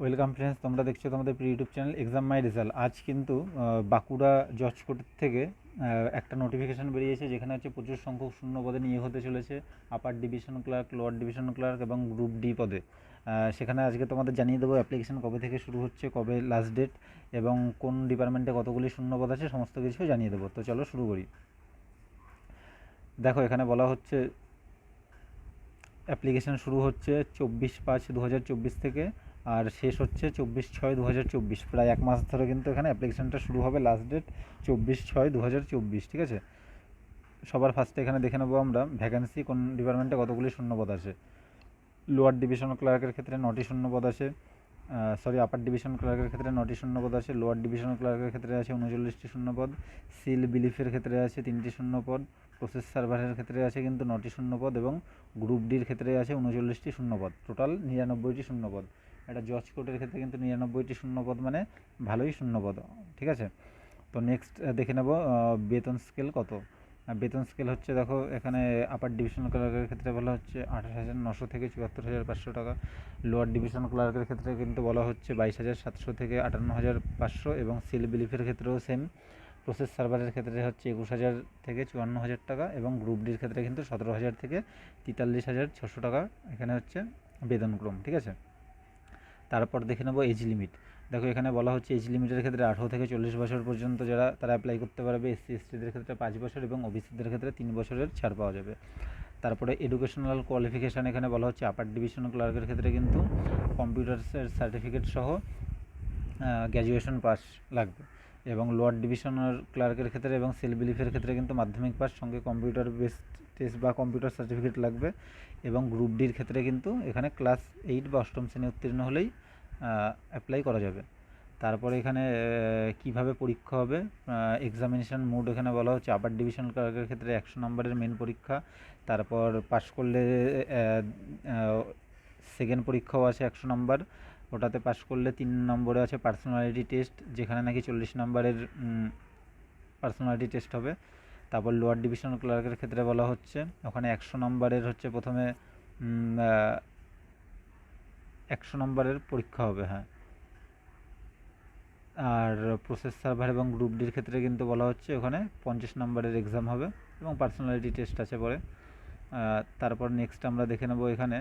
Welcome friends তোমরা দেখছ তোমাদের pre YouTube channel exam my result আজ কিন্তু বাঁকুড়া জজ কোর্ট থেকে একটা নোটিফিকেশান বেরিয়েছে যেখানে হচ্ছে প্রচুর সংখ্যক শূন্য পদে নিয়োগ হতে চলেছে upper division clerk lower division clerk এবং গ্রুপ ডি পদে। সেখানে আজকে তোমাদের জানিয়ে দেবো অ্যাপ্লিকেশান কবে থেকে শুরু হচ্ছে, কবে লাস্ট ডেট এবং কোন ডিপার্টমেন্টে কতগুলি শূন্য পদ আছে, সমস্ত কিছু জানিয়ে দেবো। তো চলো শুরু করি। দেখো, এখানে বলা হচ্ছে অ্যাপ্লিকেশান শুরু হচ্ছে চব্বিশ পাঁচ দু থেকে। আর শেষ হচ্ছে চব্বিশ ছয় দু হাজার চব্বিশ। প্রায় এক মাস ধরে কিন্তু এখানে অ্যাপ্লিকেশানটা শুরু হবে লাস্ট ডেট চব্বিশ ছয় দু হাজার চব্বিশ, ঠিক আছে? সবার ফার্স্টে এখানে দেখে নেব আমরা ভ্যাকেন্সি কোন ডিপার্টমেন্টে কতগুলি শূন্যপদ আছে। লোয়ার ডিভিশন ক্লার্কের ক্ষেত্রে নটি শূন্যপদ আছে সরি আপার ডিভিশন ক্লার্কের ক্ষেত্রে নটি শূন্যপদ আছে লোয়ার ডিভিশন ক্লার্কের ক্ষেত্রে আছে উনচল্লিশটি শূন্যপদ সিল বিলিফের ক্ষেত্রে আছে তিনটি শূন্যপদ প্রসেস সার্ভারের ক্ষেত্রে আছে কিন্তু নটি শূন্যপদ এবং গ্রুপ ডির ক্ষেত্রে আছে উনচল্লিশটি শূন্যপদ টোটাল নিরানব্বইটি শূন্যপদ। এটা জজ কোর্টের ক্ষেত্রে কিন্তু নিরানব্বইটি শূন্যপদ মানে ভালোই শূন্যপদ, ঠিক আছে? তো নেক্সট দেখে নেব বেতন স্কেল কত? বেতন স্কেল হচ্ছে দেখো, এখানে আপার ডিভিশন ক্লার্কের ক্ষেত্রে বলা হচ্ছে আঠাশ হাজার নশো থেকে চুয়াত্তর হাজার পাঁচশো টাকা। লোয়ার ডিভিশন ক্লার্কের ক্ষেত্রে কিন্তু বলা হচ্ছে বাইশ হাজার সাতশো থেকে আটান্ন হাজার পাঁচশো এবং সিল বিলিফের ক্ষেত্রেও সেম প্রসেস সার্ভারের ক্ষেত্রে হচ্ছে একুশ হাজার থেকে চুয়ান্ন হাজার টাকা এবং গ্রুপ ডির ক্ষেত্রে কিন্তু সতেরো হাজার থেকে তেতাল্লিশ হাজার ছশো টাকা। এখানে হচ্ছে বেতনক্রম, ঠিক আছে? তারপর দেখে নেব এজ লিমিট দেখো এখানে বলা হচ্ছে এজ লিমিটের ক্ষেত্রে আঠেরো থেকে চল্লিশ বছর পর্যন্ত যারা, তারা অ্যাপ্লাই করতে পারবে এসসি এসটিদের ক্ষেত্রে পাঁচ বছর এবং ওবিসিদের ক্ষেত্রে তিন বছরের ছাড় পাওয়া যাবে। তারপরে এডুকেশনাল কোয়ালিফিকেশান এখানে বলা হচ্ছে আপার ডিভিশন ক্লার্কের ক্ষেত্রে কিন্তু কম্পিউটার সার্টিফিকেট সহ গ্র্যাজুয়েশন পাস লাগবে। এবং লোয়ার ডিভিশনাল ক্লার্কের ক্ষেত্রে এবং সেল বিলিফের ক্ষেত্রে কিন্তু মাধ্যমিক পাস সঙ্গে কম্পিউটার বেসড টেস্ট বা কম্পিউটার সার্টিফিকেট লাগবে এবং গ্রুপ ডির ক্ষেত্রে কিন্তু এখানে ক্লাস এইট বা অষ্টম শ্রেণি উত্তীর্ণ হলেই অ্যাপ্লাই করা যাবে। তারপরে এখানে কীভাবে পরীক্ষা হবে? এক্সামিনেশন মোড এখানে বলা হচ্ছে আপার ডিভিশন ক্লার্কের ক্ষেত্রে একশো নম্বরের মেন পরীক্ষা। তারপর পাশ করলে সেকেন্ড পরীক্ষাও আছে একশো নম্বর। ওটাতে পাস করলে তিন নম্বরে আছে পার্সোনালিটি টেস্ট যেখানে নাকি চল্লিশ নম্বরের পার্সোনালিটি টেস্ট হবে। তারপর লোয়ার ডিভিশন ক্লার্কের ক্ষেত্রে বলা হচ্ছে, ওখানে একশো নম্বরের হচ্ছে প্রথমে একশো নম্বরের পরীক্ষা হবে হ্যাঁ। আর প্রসেস সার্ভার এবং গ্রুপ ডির ক্ষেত্রে কিন্তু বলা হচ্ছে ওখানে পঞ্চাশ নম্বরের এক্সাম হবে এবং পার্সোনালিটি টেস্ট আছে পরে। তারপর নেক্সট আমরা দেখে নেব এখানে।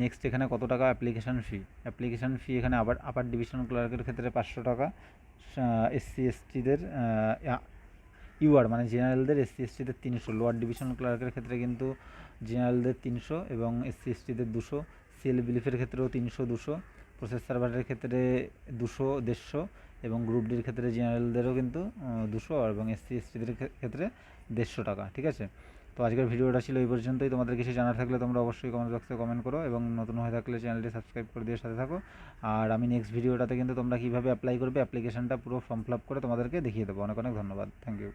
নেক্সট এখানে কত টাকা অ্যাপ্লিকেশান ফি অ্যাপ্লিকেশান ফি এখানে আবার আপার ডিভিশন ক্লার্কের ক্ষেত্রে পাঁচশো টাকা এসসি এসটিদের ইউআর মানে জেনারেলদের এসসি এসটিদের তিনশো লোয়ার ডিভিশন ক্লার্কের ক্ষেত্রে কিন্তু জেনারেলদের তিনশো এবং এসসি এসটিদের দুশো সিএল বিলিফের ক্ষেত্রেও তিনশো, দুশো প্রসেস সার্ভারের ক্ষেত্রে দুশো, দেড়শো এবং গ্রুপ ডির ক্ষেত্রে জেনারেলদেরও কিন্তু দুশো এবং এসসি এসটিদের ক্ষেত্রে দেড়শো টাকা, ঠিক আছে? তো আজকের ভিডিওটা ছিল এই পর্যন্তই। তোমাদের কিছু জানার থাকলে তোমরা অবশ্যই কমেন্ট বক্সে কমেন্ট করো এবং নতুন হয়ে থাকলে চ্যানেলটি সাবস্ক্রাইব করে দিয়ে সাথে থাকো। আর আমি নেক্সট ভিডিওটাতে কিন্তু তোমরা কীভাবে অ্যাপ্লাই করবে অ্যাপ্লিকেশনটা পুরো ফর্ম ফিল করে তোমাদেরকে দেখিয়ে দেবো। অনেক অনেক ধন্যবাদ। Thank you